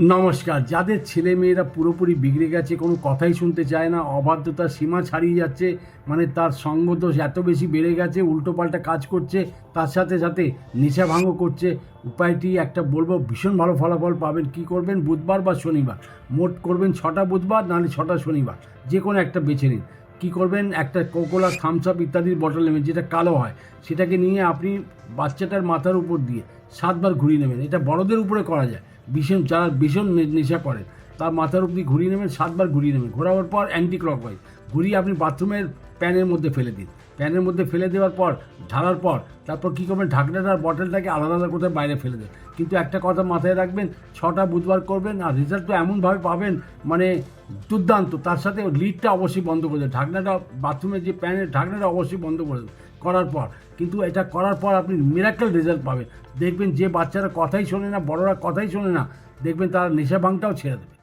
নমস্কার। যাদের ছেলে মেয়েরা পুরোপুরি বিগড়ে গেছে, কোনো কথাই শুনতে চায় না, অবাধ্যতার সীমা ছাড়িয়ে যাচ্ছে মানে তার সঙ্গদোষ এত বেশি বেড়ে গেছে, উল্টোপাল্টা কাজ করছে, তার সাথে সাথে নেশা ভাঙ করছে, উপায়টি একটা বলব, ভীষণ ভালো ফলাফল পাবেন। কি করবেন? বুধবার বা শনিবার। মোট করবেন ছটা বুধবার, নাহলে ছটা শনিবার। যে কোনো একটা বেছে নিন। কী করবেন? একটা কোকোলা থামস আপ ইত্যাদির বটল নেবেন, যেটা কালো হয়। সেটাকে নিয়ে আপনি বাচ্চাটার মাথার উপর দিয়ে সাতবার ঘুরিয়ে নেবেন। এটা বড়দের উপরে করা যায়। ভীষণ, যারা ভীষণ নেশা করে, তার মাথার উপর ঘুরিয়ে নেবেন, সাতবার ঘুরিয়ে নেবেন। ঘোরাবার পর অ্যান্টি ক্লক ওয়াইজ ঘুরিয়ে আপনি বাথরুমের প্যানের মধ্যে ফেলে দিন। প্যানের মধ্যে ফেলে দেওয়ার পর ঢালার পর, তারপর কী করবেন, ঢাকনাটা আর বটলটাকে আলাদা আলাদা কোথায় বাইরে ফেলে দেন। কিন্তু একটা কথা মাথায় রাখবেন, ছটা বুধবার করবেন, আর রেজাল্ট তো এমনভাবে পাবেন মানে দুর্দান্ত, তার সাথে লিডটা অবশ্যই বন্ধ করে দেবেন ঢাকনাটা, বাথরুমের যে প্যানের ঢাকনাটা অবশ্যই বন্ধ করে দেবে করার পর। কিন্তু এটা করার পর আপনি মিরাক্কেল রেজাল্ট পাবেন। দেখবেন যে বাচ্চারা কথাই শোনে না, বড়রা কথাই শোনে না, দেখবেন তারা নেশা ভাঙটাও ছেড়ে দেবে।